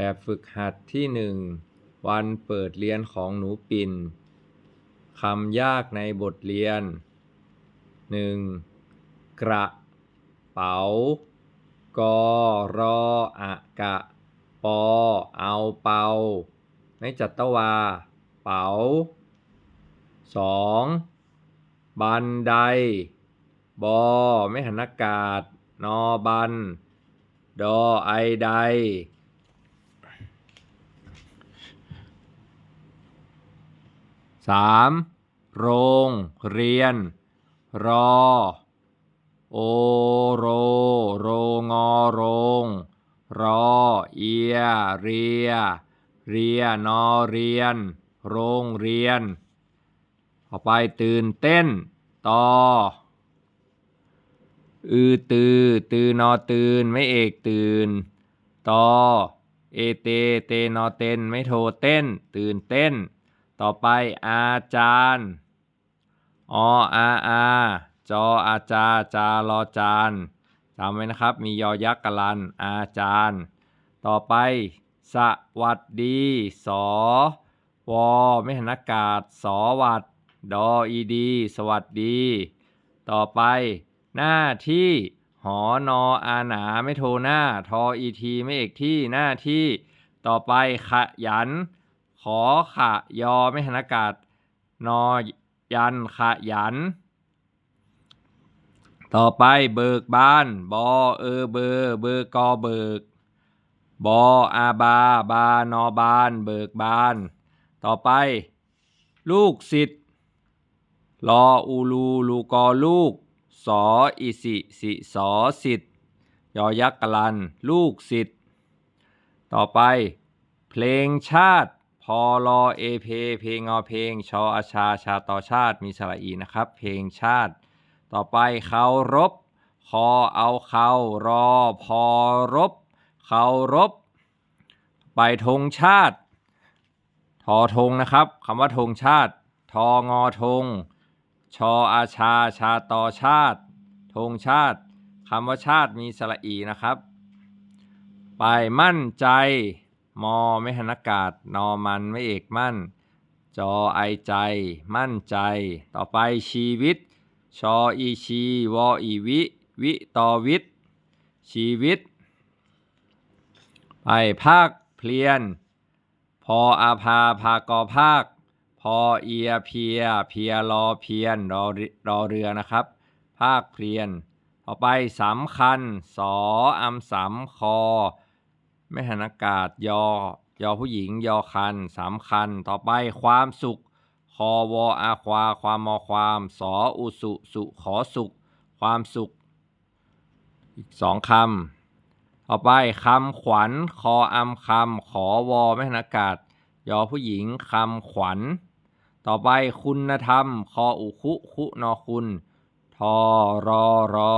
แบบฝึกหัดที่หนึ่งวันเปิดเรียนของหนูปิ่นคำยากในบทเรียนหนึ่งกระเป๋ากอรออะกะ ปอ เอาเป่าไม่จัตวา เป๋าสองบันได บอ ไม่หันอากาศ นอบัน ดอไอใด สามโรงเรียน รอ โอโร โรงอโรง รอ เอีย เรีย เรียนอเรียน โรงเรียน ต่อไปตื่นเต้น ต่อ อือตือ ตือนอตื่น ไม่เอกตื่น ต่อ เอเต เตนอเต้น ไม่โทเต้น ตื่นเต้น ต่อไปอาจารย์ ออาอาจออาจาจารอจานจำไว้นะครับ มียอยักษ์กลันอาจารย์ ต่อไป สวัสดี สอวอไม่หันอากาศ สวัดดออีดี สวัสดี ต่อไป หน้าที่หอนออาหนาไม่โทหน้า ทออีทีไม่เอกที่หน้าที่ ต่อไปขยัน ขอขะยอไม่หันอากาศ นอยันขยัน ต่อไปเบิกบาน บอเออเบอเบอรกอเบิก บออาบา บานอบาน เบิกบาน ต่อไป ลูกศิษย์รออูลูลูกอลูก สออิสิสิสอสิทธิ์ยอยักษ์กลัน ลูกศิษย์ต่อไป เพลงชาติ อรอเอเพ เพลงอเพลง ชออาชาชาต่อชาติมีสระอีนะครับ เพลงชาติ ต่อไปเคารพคอเอาเขารอพอรบเคารพไปธงชาติ ทอธงนะครับคำว่าธงชาติ ทองอธง ชออาชาชาต่อชาติธงชาติคำว่าชาติมีสระอีนะครับ ไปมั่นใจ มอไม่หันอากาศ นอมันไม่เอกมั่น จอไอใจ มั่นใจ ต่อไปชีวิต ชออีชีวออีวิ วิต่อวิทชีวิต ไปภาคเพลียน พออาภาภากอภาค พอเอียเพีย เพียรอเพียนรอรอเรือนะครับ ภาคเพลียน ต่อไปสำคัญ สออำสำคอ ไม่หันอากาศยอ ยอผู้หญิง ยอคันสำคัญต่อไปความสุข คอวออาควา ความมอความ สออุสุสุขอสุข ความสุข อีกสองคำต่อไปคำขวัญ คออำคำ ขอวอไม่หันอากาศ ยอผู้หญิงคำขวัญ ต่อไปคุณธรรม คออุคุคุนอคุณ ทอรอรอ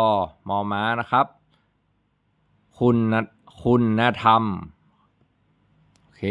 มอม้านะครับ คุณ คุณธรรม โอเค